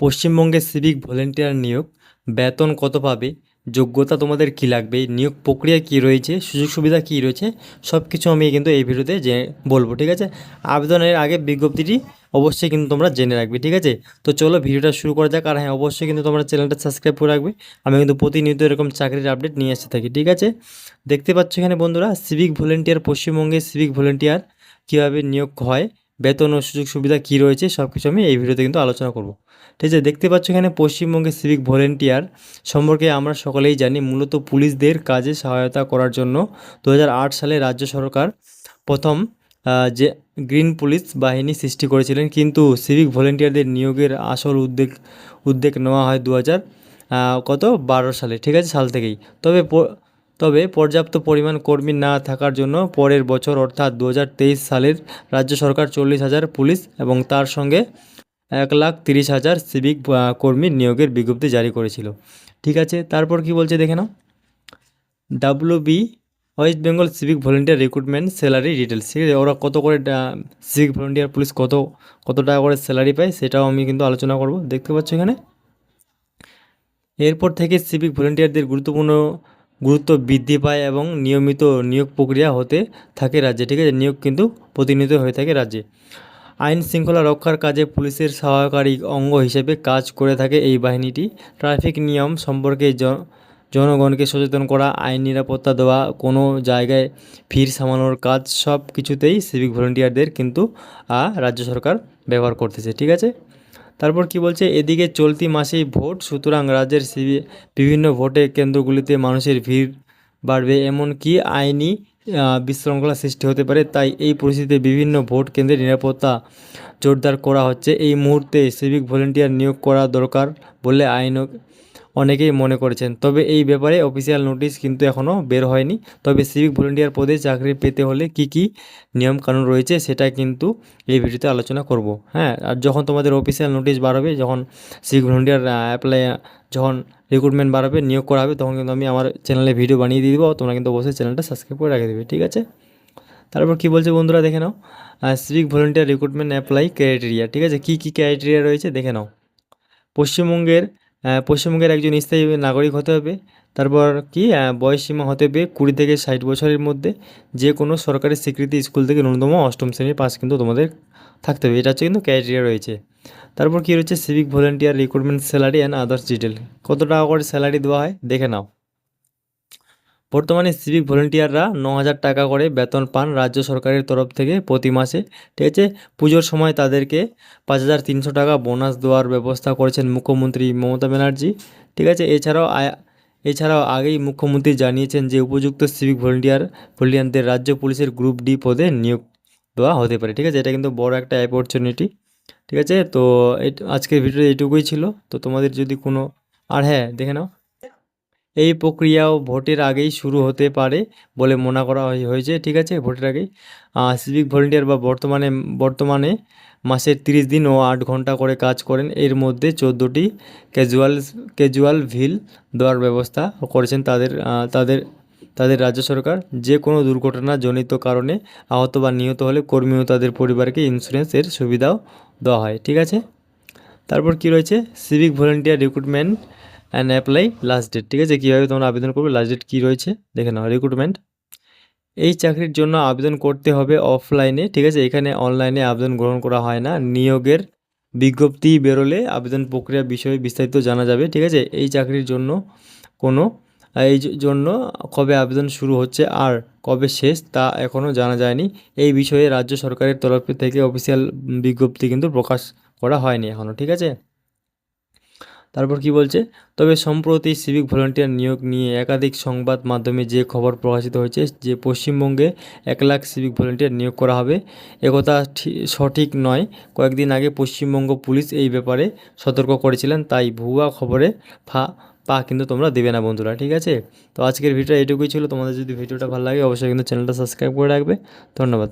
পশ্চিমবঙ্গে civic volunteer নিয়োগ, বেতন কত পাবে, যোগ্যতা তোমাদের কী লাগবে, নিয়োগ প্রক্রিয়া কী রয়েছে, সুযোগ সুবিধা কী রয়েছে সব কিছু আমি কিন্তু এই ভিডিওতে যে বলব, ঠিক আছে? আবেদনের আগে বিজ্ঞপ্তিটি অবশ্যই কিন্তু তোমরা জেনে রাখবে, ঠিক আছে? তো চলো ভিডিওটা শুরু করা যাক, আর হ্যাঁ অবশ্যই কিন্তু তোমরা চ্যানেলটা সাবস্ক্রাইব করে রাখবে। আমি কিন্তু প্রতিনিয়ত এরকম চাকরির আপডেট নিয়ে আসতে থাকি, ঠিক আছে? দেখতে পাচ্ছ এখানে বন্ধুরা সিভিক ভলেন্টিয়ার পশ্চিমবঙ্গে সিভিক ভলেন্টিয়ার কীভাবে নিয়োগ হয় বেতন ও সুযোগ সুবিধা কী রয়েছে সব কিছু আমি এই ভিডিওতে কিন্তু আলোচনা করব। ঠিক আছে, দেখতে পাচ্ছ এখানে পশ্চিমবঙ্গে সিভিক ভলেন্টিয়ার সম্পর্কে আমরা সকলেই জানি, মূলত পুলিশদের কাজে সহায়তা করার জন্য দু হাজার আট সালে রাজ্য সরকার প্রথম যে গ্রিন পুলিশ বাহিনী সৃষ্টি করেছিলেন, কিন্তু সিভিক ভলেন্টিয়ারদের নিয়োগের আসল উদ্যোগ উদ্যোগ নেওয়া হয় দু হাজার কত? বারো সালে, ঠিক আছে, সাল থেকেই। তবে তবে পর্যাপ্ত পরিমাণ কর্মী না থাকার জন্য পরের বছর, অর্থাৎ দু হাজার তেইশ সালের রাজ্য সরকার চল্লিশ হাজার পুলিশ এবং তার সঙ্গে এক লাখ তিরিশ হাজার সিভিক কর্মী নিয়োগের বিজ্ঞপ্তি জারি করেছিল। ঠিক আছে, তারপর কি বলছে দেখে নাও। W B West Bengal civic volunteer recruitment salary details ঠিক আছে? ওরা কত করে সিভিক ভলেন্টিয়ার পুলিশ কত কত টাকা করে স্যালারি পায় সেটাও আমি কিন্তু আলোচনা করব। দেখতে পাচ্ছ এখানে? এরপর থেকে সিভিক ভলেন্টিয়ারদের গুরুত্বপূর্ণ গুরুত্ব বৃদ্ধি পায় এবং নিয়মিত নিয়োগ প্রক্রিয়া হতে থাকে রাজ্যে, ঠিক আছে? নিয়োগ কিন্তু প্রতিনিয়ত হয়ে থাকে রাজ্যে। আইন শৃঙ্খলা রক্ষার কাজে পুলিশের সহায়কারী অঙ্গ হিসেবে কাজ করে থাকে এই বাহিনীটি। ট্রাফিক নিয়ম সম্পর্কে জনগণকে সচেতন করা, আইন নিরাপত্তা দেওয়া, কোনো জায়গায় ভিড় সামানোর কাজ সব কিছুতেই সিভিক ভলেন্টিয়ারদের কিন্তু রাজ্য সরকার ব্যবহার করতেছে, ঠিক আছে? তারপর কি বলছে? এদিকে চলতি মাসেই ভোট, সুতরাং রাজ্যের বিভিন্ন ভোটে কেন্দ্রগুলিতে মানুষের ভিড় বাড়বে। এমনকি আইনি বিশৃঙ্খলা সৃষ্টি হতে পারে। তাই এই পরিস্থিতিতে বিভিন্ন ভোট কেন্দ্রের নিরাপত্তা জোরদার করা হচ্ছে। এই মুহূর্তে সিভিক ভলেন্টিয়ার নিয়োগ করা দরকার বলে আইন অনেকেই মনে করেছেন। তবে এই ব্যাপারে অফিসিয়াল নোটিশ কিন্তু এখনও বের হয়নি। তবে সিভিক ভলেন্টিয়ার পদে চাকরি পেতে হলে কি কি নিয়ম কানুন রয়েছে সেটা কিন্তু এই ভিডিওতে আলোচনা করব। হ্যাঁ আর যখন তোমাদের অফিসিয়াল নোটিশ বার হবে যখন সিভিক ভলেন্টিয়ার অ্যাপ্লাই যখন রিক্রুটমেন্ট বাড়াবে, নিয়োগ করা হবে, তখন কিন্তু আমি আমার চ্যানেলে ভিডিও বানিয়ে দিয়ে দেবো। তোমরা কিন্তু অবশ্যই চ্যানেলটা সাবস্ক্রাইব করে রেখে ঠিক আছে? তারপর কি বলছে বন্ধুরা, দেখে নাও। Civic volunteer recruitment apply criteria ঠিক আছে? কী কী ক্রাইটেরিয়া রয়েছে, দেখে নাও। পশ্চিমবঙ্গের পশ্চিমবঙ্গের একজন স্থায়ী নাগরিক হতে হবে। তারপর কি বয়সসীমা হতে হবে কুড়ি থেকে ষাট বছরের মধ্যে। যে কোনো সরকারি স্বীকৃতি স্কুল থেকে ন্যূনতম অষ্টম শ্রেণির পাস কিন্তু তোমাদের থাকতে হবে। এটা হচ্ছে কিন্তু ক্রাইটেরিয়া রয়েছে। তারপর কি রয়েছে? Civic volunteer recruitment salary and others detail কত টাকা করে স্যালারি দেওয়া হয়, দেখে নাও। বর্তমানে সিভিক ভলেন্টিয়াররা ন হাজার টাকা করে বেতন পান রাজ্য সরকারের তরফ থেকে প্রতি মাসে। ঠিক আছে? পুজোর সময় তাদেরকে পাঁচ হাজার তিনশো টাকা বোনাস দেওয়ার ব্যবস্থা করেছেন মুখ্যমন্ত্রী মমতা ব্যানার্জি। ঠিক আছে? এছাড়াও এছাড়াও আগেই মুখ্যমন্ত্রী জানিয়েছেন যে উপযুক্ত সিভিক ভলেন্টিয়ার, ভলেন্টিয়ারদের রাজ্য পুলিশের গ্রুপ ডি পদে নিয়োগ দেওয়া হতে পারে। ঠিক আছে? এটা কিন্তু বড় একটা অপরচুনিটি। ঠিক আছে? তো আজকের ভিডিও এটুকুই ছিল। তো তোমাদের যদি কোনো, আর হ্যাঁ দেখে নাও। এই প্রক্রিয়াও ভোটের আগেই শুরু হতে পারে বলে মনে করা হয়- হয়েছে। ঠিক আছে, ভোটের আগেই। সিভিক ভলেন্টিয়ার বা বর্তমানে বর্তমানে মাসের তিরিশ দিন ও আট ঘণ্টা করে কাজ করেন। এর মধ্যে চোদ্দোটি ক্যাজুয়াল ক্যাজুয়াল ভিল দেওয়ার ব্যবস্থা করেছেন তাদের তাদের তাদের রাজ্য সরকার। যে কোনো দুর্ঘটনাজনিত কারণে আহত বা নিহত হলে কর্মী ও তাদের পরিবারকে ইন্স্যুরেন্সের সুবিধাও দেওয়া হয়। ঠিক আছে? তারপর কি রয়েছে? Civic volunteer recruitment and apply last date ঠিক আছে? কীভাবে তোমরা আবেদন করবে? লাস্ট ডেট কী রয়েছে? দেখে নাও রিক্রুটমেন্ট এই চাকরির জন্য আবেদন করতে হবে অফলাইনে ঠিক আছে? এখানে অনলাইনে আবেদন গ্রহণ করা হয় না। নিয়োগের বিজ্ঞপ্তি বেরোলে আবেদন প্রক্রিয়া বিষয়ে বিস্তারিত জানা যাবে, ঠিক আছে? এই চাকরির জন্য কোনো, এই জন্য কবে আবেদন শুরু হচ্ছে আর কবে শেষ তা এখনও জানা যায়নি। এই বিষয়ে রাজ্য সরকারের তরফ থেকে অফিসিয়াল বিজ্ঞপ্তি কিন্তু প্রকাশ করা হয়নি এখনও ঠিক আছে? তারপর কি বলছে? তবে সম্প্রতি সিভিক ভলেন্টিয়ার নিয়োগ নিয়ে একাধিক সংবাদ মাধ্যমে যে খবর প্রকাশিত হয়েছে, যে পশ্চিমবঙ্গে এক লাখ সিভিক ভলেন্টিয়ার নিয়োগ করা হবে একথা সঠিক নয়। কয়েকদিন আগে পশ্চিমবঙ্গ পুলিশ এই ব্যাপারে সতর্ক করেছিলেন, তাই ভুয়া খবরে ফা, পা কিন্তু তোমরা দেবে না বন্ধুরা, ঠিক আছে? তো আজকের ভিডিওটা এটুকুই ছিল, তোমাদের যদি ভিডিওটা ভালো লাগে অবশ্যই কিন্তু চ্যানেলটা সাবস্ক্রাইব করে রাখবে। ধন্যবাদ।